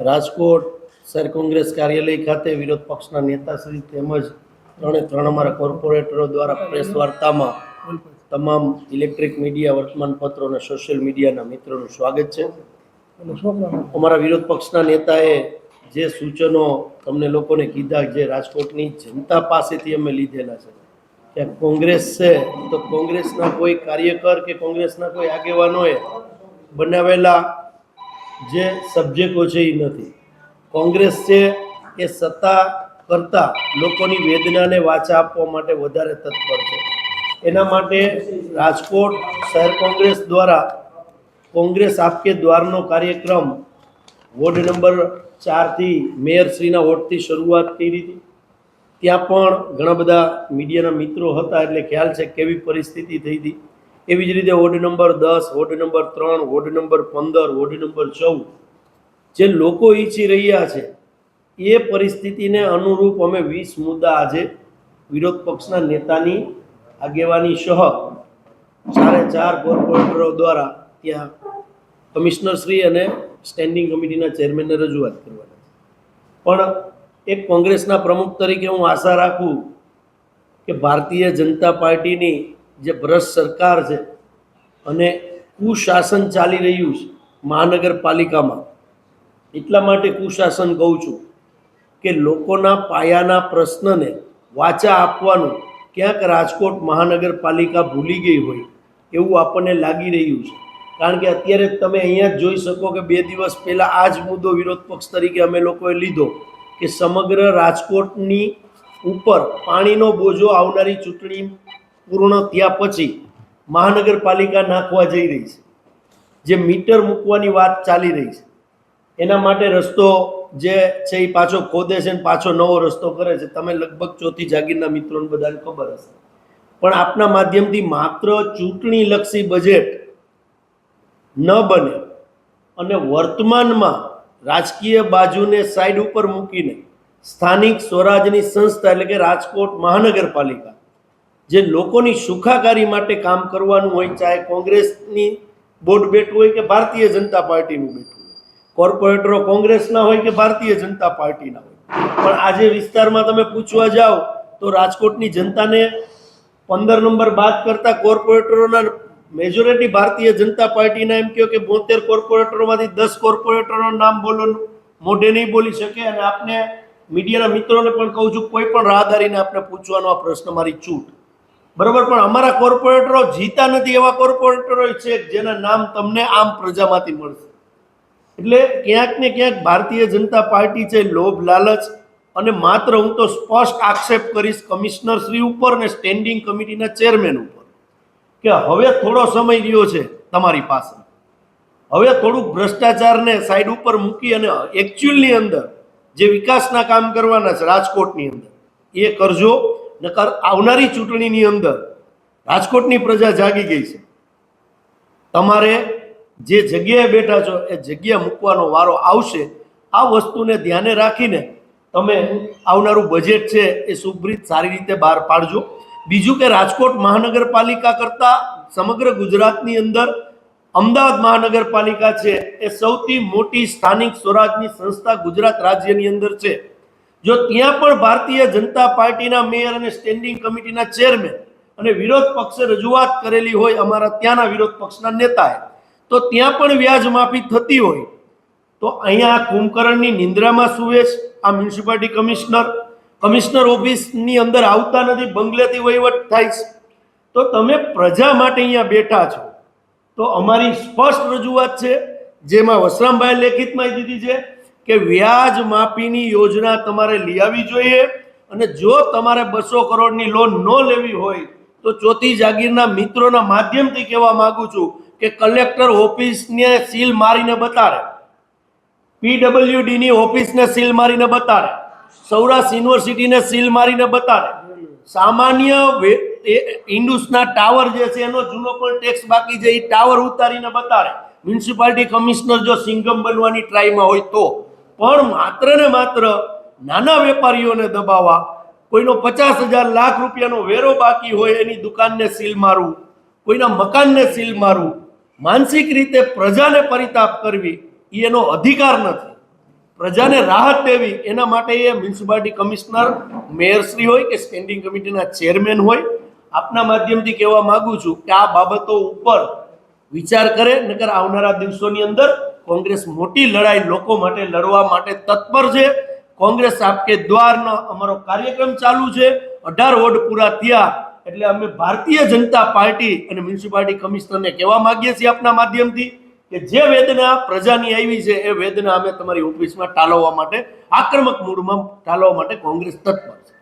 રાજકોટ શહેર કોંગ્રેસ કાર્યાલય ખાતે વિરોધ પક્ષના નેતાશ્રી તેમજ ત્રણે ત્રણ અમારા કોર્પોરેટરો દ્વારા પ્રેસ વાર્તામાં તમામ ઇલેક્ટ્રિક મીડિયા વર્તમાનપત્રો અને સોશિયલ મીડિયાના મિત્રોનું સ્વાગત છે. અમારા વિરોધ પક્ષના નેતાએ જે સૂચનો તમને લોકોને કીધા જે રાજકોટની જનતા પાસેથી અમે લીધેલા છે. કે કોંગ્રેસ છે, તો કોંગ્રેસના કોઈ કાર્યકર કે કોંગ્રેસના કોઈ આગેવાનોએ બનાવેલા જે સબ્જેક્ટો છે એ નથી. કોંગ્રેસ છે એ સત્તા કરતા લોકોની વેદનાને વાચા આપવા માટે વધારે તત્પર છે. એના માટે રાજકોટ શહેર કોંગ્રેસ દ્વારા કોંગ્રેસ આપકે દ્વારનો કાર્યક્રમ વોર્ડ નંબર ચારથી મેયરશ્રીના વોર્ડથી શરૂઆત કરી હતી. ત્યાં પણ ઘણા બધા મીડિયાના મિત્રો હતા એટલે ખ્યાલ છે કેવી પરિસ્થિતિ થઈ હતી. એવી જ રીતે વોર્ડ નંબર દસ, વોર્ડ નંબર ત્રણ, વોર્ડ નંબર પંદર, વોર્ડ નંબર ચૌદ, જે લોકો ઈચ્છી રહ્યા છે, એ પરિસ્થિતિને અનુરૂપ અમે વીસ મુદ્દા આજે વિરોધ પક્ષના નેતાની આગેવાની સહ ચારે ચાર કોર્પોરેટરો દ્વારા ત્યાં કમિશનરશ્રી અને સ્ટેન્ડિંગ કમિટીના ચેરમેનને રજૂઆત કરવાના પણ એક કોંગ્રેસના પ્રમુખ તરીકે હું આશા રાખું કે ભારતીય જનતા પાર્ટીની જે ભ્રષ્ટ સરકાર છે અને કુશાસન ચાલી રહ્યું છે મહાનગરપાલિકામાં. એટલા માટે કુશાસન કહું છું કે લોકોના પાયાના પ્રશ્નને વાચા આપવાનું ક્યાંક રાજકોટ મહાનગરપાલિકા ભૂલી ગઈ હોય એવું આપણને લાગી રહ્યું છે. કારણ કે અત્યારે તમે અહીંયા જ જોઈ શકો કે બે દિવસ પહેલાં આ જ મુદ્દો વિરોધ પક્ષ તરીકે અમે લોકોએ લીધો કે સમગ્ર રાજકોટની ઉપર પાણીનો બોજો આવનારી ચૂંટણી પૂર્ણ થયા પછી મહાનગરપાલિકા નાખવા જઈ રહી છે. જે મીટર મૂકવાની વાત ચાલી રહી છે. એના માટે રસ્તો જે છે એ પાછો ખોદે છે ને પાછો નવો રસ્તો કરે છે. તમે લગભગ ચોથી જાગીરના મિત્રોને બધાને ખબર હશે. પણ આપના માધ્યમથી માત્ર ચૂંટણીલક્ષી બજેટ ન બને અને વર્તમાનમાં રાજકીય બાજુને સાઈડ ઉપર મૂકીને સ્થાનિક સ્વરાજની સંસ્થા એટલે કે રાજકોટ મહાનગરપાલિકા જે લોકોની સુખાકારી માટે કામ કરવાનું હોય, ચાહે કોંગ્રેસની બોર્ડ બેઠું હોય કે ભારતીય જનતા પાર્ટીનું બેઠું હોય. કોર્પોરેટરો કોંગ્રેસના હોય કે ભારતીય જનતા પાર્ટીના હોય. પણ આજે વિસ્તારમાં તમે પૂછવા જાઓ, તો રાજકોટની જનતાને પંદર નંબર બાદ કરતા કોર્પોરેટરોના મેજોરિટી ભારતીય જનતા પાર્ટીના એમ કહો કે બોતેર કોર્પોરેટરોમાંથી દસ કોર્પોરેટરોનું નામ બોલો મોઢે નહીં બોલી શકે અને આપને મીડિયાના મિત્રોને પણ કહું છું, કોઈ પણ રાહદારીને આપણે પૂછવાનો આ પ્રશ્ન મારી છૂટ બરોબર, પણ અમારા કોર્પોરેટરો જીતા નથી એવા કોર્પોરેટરો છે જેના નામ તમને આમ પ્રજામાંથી મળશે. એટલે ક્યાંક ને ક્યાંક ભારતીય જનતા પાર્ટી છે, લોભ, લાલચ, અને માત્ર હું તો સ્પષ્ટ આક્ષેપ કરીશ કમિશનર શ્રી ઉપર ને સ્ટેન્ડિંગ કમિટીના ચેરમેન ઉપર, કે હવે થોડો સમય રહ્યો છે તમારી પાસે. હવે થોડુંક ભ્રષ્ટાચારને સાઈડ ઉપર મૂકી અને એકચ્યુઅલની અંદર જે વિકાસના કામ કરવાના છે, રાજકોટની અંદર, એ કરજો. નકર આવનારી ચૂંટણીની અંદર રાજકોટની પ્રજા જાગી ગઈ છે. તમારે જે જગ્યાએ બેઠા છો, એ જગ્યા મૂકવાનો વારો આવશે. આ વસ્તુને ધ્યાને રાખીને તમે આવનારું બજેટ છે એ સુભરિત સારી રીતે બહાર પાડજો. બીજું કે રાજકોટ મહાનગરપાલિકા કરતાં સમગ્ર ગુજરાતની અંદર અમદાવાદ મહાનગરપાલિકા છે એ સૌથી મોટી સ્થાનિક સ્વરાજની સંસ્થા ગુજરાત રાજ્યની અંદર છે. જો ત્યાં પણ ભારતીય જનતા પાર્ટીના મેયર અને સ્ટેન્ડિંગ કમિટીના ચેરમેન અને વિરોધ પક્ષે રજૂઆત કરેલી હોય અમારા ત્યાંના વિરોધ પક્ષના નેતાએ, તો ત્યાં પણ વ્યાજ માફી થતી હોય. તો અહીંયા આ કુંભકર્ણની નિંદ્રામાં સુવે છે આ મ્યુનિસિપાલિટી કમિશનર કમિશનર ઓફિસની અંદર આવતા નથી, બંગલેથી વહીવટ થાય છે. તો તમે પ્રજા માટે અહીંયા બેઠા છો. તો અમારી સ્પષ્ટ રજૂઆત છે, જેમાં વસરામભાઈ લેખિતમાં દીધી છે કે વ્યાજ માફીની યોજના તમારે લઈ આવવી જોઈએ અને જો તમારે બસો કરોડની લોન ન લેવી હોય તો ચોથી જાગીરના મિત્રોના માધ્યમથી કહેવા માગું છું કે કલેક્ટર ઓફિસને સીલ મારીને બતાડે. પીડબ્લ્યુડીની ઓફિસને સીલ મારીને બતાડે. સૌરાષ્ટ્ર યુનિવર્સિટીને સીલ મારીને બતાડે. સામાન્ય ઇન્ડુસના ટાવર જે છે એનો જૂનો પણ ટેક્સ બાકી છે, એ ટાવર ઉતારીને બતાડે. મ્યુનિસિપાલિટી કમિશનર જો સિંગમ બનવાની ટ્રાયમાં હોય તો. પણ માત્ર ને માત્ર નાના વેપારીઓને દબાવવા કોઈનો પચાસ હજાર લાખ રૂપિયાનો વેરો બાકી હોય એની દુકાનને સીલ મારવું, કોઈના મકાનને સીલ મારવું, માનસિક રીતે પ્રજાને પરિતાપ કરવી એ એનો અધિકાર નથી. પ્રજાને રાહત દેવી, એના માટે એ મ્યુનિસિપાલિટી કમિશનર મેયરશ્રી હોય કે સ્ટેન્ડિંગ કમિટીના ચેરમેન હોય, આપના માધ્યમથી કહેવા માગું છું કે આ બાબતો ઉપર વિચાર કરે, નકર આવનારા દિવસોની અંદર કોંગ્રેસ મોટી લડાઈ લોકો માટે લડવા માટે તત્પર છે. કોંગ્રેસ આપકે દ્વારનો અમારો કાર્યક્રમ ચાલુ છે. અઢાર વોર્ડ પૂરા થયા એટલે અમે ભારતીય જનતા પાર્ટી અને મ્યુનિસિપાલિટી કમિશનરને કહેવા માંગીએ છીએ આપના માધ્યમથી કે જે વેદના પ્રજાની આવી છે એ વેદના અમે તમારી ઓફિસમાં ટાળવવા માટે, આક્રમક મૂડમાં ટાળવવા માટે કોંગ્રેસ તત્પર છે.